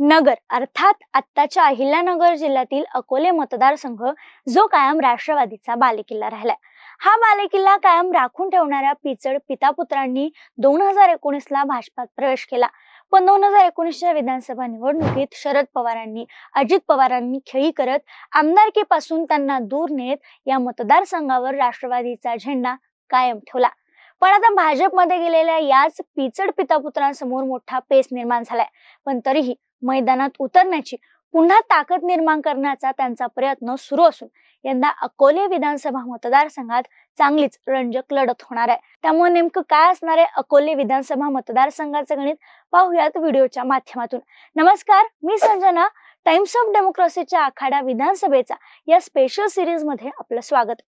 नगर अर्थात आत्ताच्या अहिल्यानगर जिल्ह्यातील अकोले मतदारसंघ जो कायम राष्ट्रवादीचा बालेकिल्ला राहिलाय. हा बालेकिल्ला कायम राखून ठेवणाऱ्या पिचड पितापुत्रांनी दोन हजार एकोणीस ला भाजपात प्रवेश केला. पण दोन हजार एकोणीसच्या विधानसभा निवडणुकीत शरद पवारांनी अजित पवारांनी खेळी करत आमदारकीपासून त्यांना दूर नेत या मतदारसंघावर राष्ट्रवादीचा झेंडा कायम ठेवला. पण आता भाजपमध्ये गेलेल्या याच पिचड पितापुत्रांसमोर मोठा पेस निर्माण झालाय. पण तरीही मैदानात उतरण्याची पुन्हा ताकद निर्माण करण्याचा त्यांचा प्रयत्न सुरू असून यंदा अकोले विधानसभा मतदारसंघात चांगलीच रंजक लढत होणार आहे. त्यामुळे नेमकं काय असणार आहे अकोले विधानसभा मतदारसंघाचं गणित पाहूयात व्हिडिओच्या माध्यमातून. नमस्कार मी संजना टाइम्स ऑफ डेमोक्रेसीच्या आखाडा विधानसभेचा या स्पेशल सिरीजमध्ये आपलं स्वागत.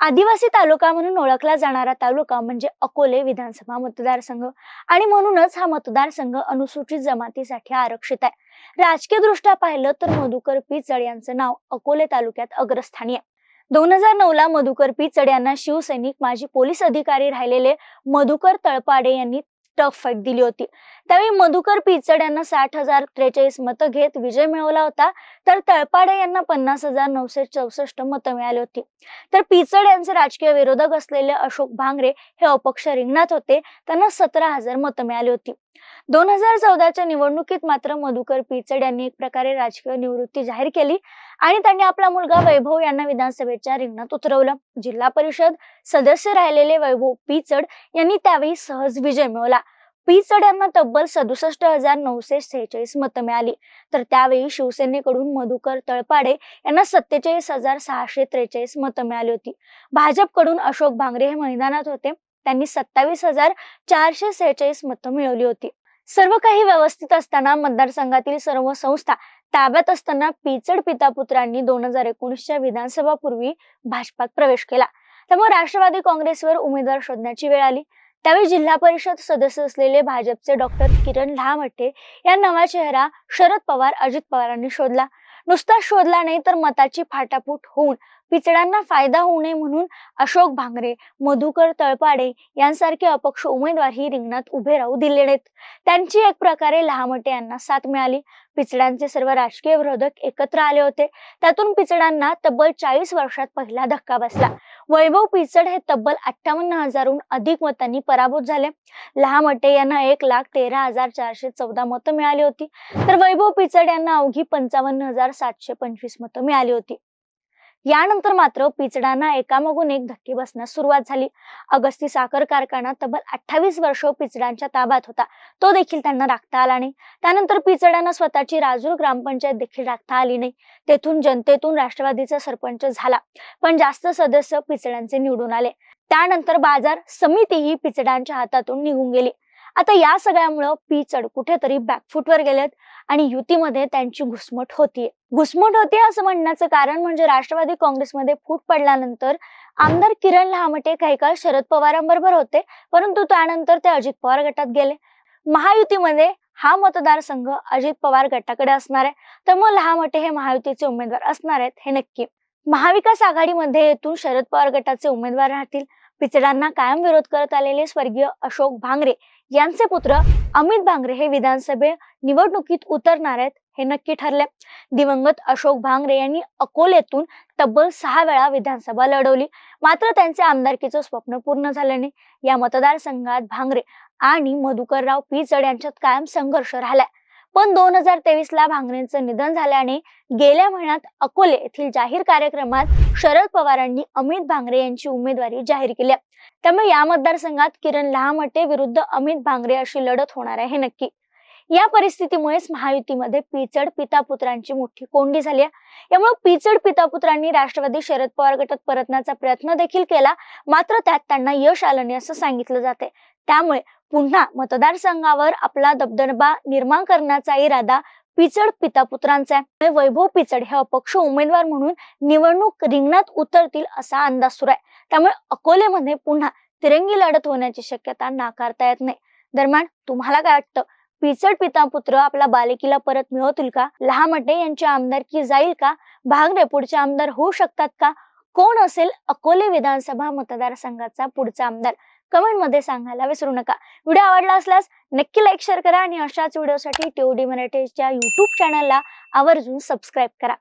आदिवासी तालुका म्हणून ओळखला जाणारा तालुका म्हणजे अकोले विधानसभा मतदारसंघ. आणि म्हणूनच हा मतदारसंघ अनुसूचित जमातीसाठी आरक्षित आहे. राजकीय दृष्ट्या पाहिलं तर मधुकर पिचड यांचं नाव अकोले तालुक्यात अग्रस्थानी आहे. दोन हजार नऊ ला मधुकर पिचड यांना शिवसैनिक माजी पोलीस अधिकारी राहिलेले मधुकर तळपाडे यांनी टफ फाईट दिली होती. त्यावेळी मधुकर पिचड यांना साठ हजार त्रेचाळीस मतं घेत विजय मिळवला होता. तर तळपाडे यांना पन्नास हजार नऊशे चौसष्ट मतं मिळाली होती. तर पिचड यांचे राजकीय विरोधक असलेले अशोक भांगरे हे अपक्ष रिंगणात होते. त्यांना सतरा हजार मतं मिळाली होती. दोन हजार चौदाच्या निवडणुकीत मात्र मधुकर पिचड यांनी एक प्रकारे राजकीय निवृत्ती जाहीर केली आणि त्यांनी आपला मुलगा वैभव यांना विधानसभेच्या रिंगणात उतरवलं. जिल्हा परिषद सदस्य राहिलेले वैभव पिचड यांनी त्यावेळी सहज विजय मिळवला. पिचड यांना तब्बल सदुसष्ट हजार नऊशे सेहेचाळीस मतं मिळाली. तर त्यावेळी शिवसेनेकडून मधुकर तळपाडे यांना सत्तेचाळीस हजार सहाशे त्रेचाळीस मतं मिळाली होती. भाजपकडून अशोक भांगरे हे मैदानात होते. त्यांनी सत्तावीस हजार चारशे सेहेचाळीस मतं मिळवली होती. सर्व काही व्यवस्थित असताना मतदारसंघातील सर्व संस्था ताब्यात असताना पिचड पितापुत्रांनी दोन हजार एकोणीसच्या विधानसभा पूर्वी भाजपात प्रवेश केला. त्यामुळे राष्ट्रवादी काँग्रेसवर उमेदवार शोधण्याची वेळ आली. त्यावेळी जिल्हा परिषद सदस्य असलेले भाजपचे डॉक्टर किरण लहामटे या नवा चेहरा शरद पवार अजित पवारांनी शोधला. नुसता शोधला नाही तर मताची फाटाफूट होऊन पिचडांना फायदा होऊ नये म्हणून अशोक भांगरे मधुकर तळपाडे यांसारखे अपक्ष उमेदवारही रिंगणात उभे राहू दिले नाहीत. त्यांची एक प्रकारे लहामटे यांना साथ मिळाली. पिचडांचे सर्व राजकीय विरोधक एकत्र आले होते. त्यातून पिचडांना तब्बल चाळीस वर्षात पहिला धक्का बसला. वैभव पिचड हे तब्बल अठ्ठावन्न हजारहून अधिक मतांनी पराभूत झाले. लहामटे यांना एक लाख तेरा हजार चारशे चौदा मतं मिळाली होती. तर वैभव पिचड यांना अवघी पंचावन्न हजार सातशे पंचवीस मतं मिळाली होती. यानंतर मात्र पिचडांना एकामागून एक धक्के बसण्यास सुरुवात झाली. अगस्ती साखर कारखाना तब्बल अठ्ठावीस वर्ष पिचडांच्या ताब्यात होता. तो देखील त्यांना राखता आला नाही. त्यानंतर पिचडांना स्वतःची राजूर ग्रामपंचायत देखील राखता आली नाही. तेथून जनतेतून राष्ट्रवादीचा सरपंच झाला. पण जास्त सदस्य पिचडांचे निवडून आले. त्यानंतर बाजार समितीही पिचडांच्या हातातून निघून गेली. आता या सगळ्यामुळं पिचड कुठेतरी बॅकफुटवर गेलेत आणि युतीमध्ये त्यांची घुसमट होतीये. घुसमट होते असं म्हणण्याचं कारण म्हणजे राष्ट्रवादी काँग्रेसमध्ये फूट पडल्यानंतर आमदार किरण लहामटे काही काळ शरद पवारांबरोबर होते परंतु त्यानंतर ते अजित पवार गटात गेले. महायुतीमध्ये हा मतदारसंघ अजित पवार गटाकडे असणार आहे त्यामुळे लहामटे हे महायुतीचे उमेदवार असणार आहेत हे नक्की. महाविकास आघाडीमध्ये येथून शरद पवार गटाचे उमेदवार राहतील. पिचडांना कायम विरोध करत आलेले स्वर्गीय अशोक भांगरे यांचे पुत्र अमित भांगरे हे विधानसभे निवडणुकीत उतरणार आहेत हे नक्की ठरले दिवंगत अशोक भांगरे यांनी अकोलेतून तब्बल सहा वेळा विधानसभा लढवली. मात्र त्यांचे आमदारकीचं स्वप्न पूर्ण झाल्याने या मतदारसंघात भांगरे आणि मधुकरराव पिचड यांच्यात कायम संघर्ष राहिलाय. पण दोन हजार तेवीस ला भांगरेंचं निधन झाल्याने गेल्या महिन्यात अकोले येथील जाहीर कार्यक्रमात शरद पवारांनी अमित भांगरे यांची उमेदवारी जाहीर केली त्यामुळे या मतदारसंघात किरण लहामटे विरुद्ध अमित भांगरे अशी लढत होणार आहे हे नक्की. या परिस्थितीमुळेच महायुतीमध्ये पिचड पितापुत्रांची मोठी कोंडी झाली आहे. यामुळे पिचड पितापुत्रांनी राष्ट्रवादी शरद पवार गटात परतण्याचा प्रयत्न देखील केला. मात्र त्यात त्यांना यश आलं नाही असं सांगितलं जाते त्यामुळे पुन्हा मतदारसंघावर आपला दबदबा निर्माण करण्याचा इरादा पिचड पितापुत्रांचा आहे. वैभव पिचड हे अपक्ष उमेदवार म्हणून निवडणूक रिंगणात उतरतील असा अंदाज सुरू आहे. त्यामुळे अकोलेमध्ये पुन्हा तिरंगी लढत होण्याची शक्यता नाकारता येत नाही. दरम्यान तुम्हाला काय वाटतं? पिचड पितापुत्र आपला बालिकेला परत मिळवतील का? लहामटे यांची आमदारकी जाईल का? भागरे पुढचे आमदार होऊ शकतात का? कोण असेल अकोले विधानसभा मतदारसंघाचा पुढचा आमदार? कमेंटमध्ये सांगायला विसरू नका. व्हिडिओ आवडला असल्यास नक्की लाईक शेअर करा आणि अशाच व्हिडिओसाठी टीओडी मराठीच्या युट्यूब चॅनलला आवर्जून सबस्क्राईब करा.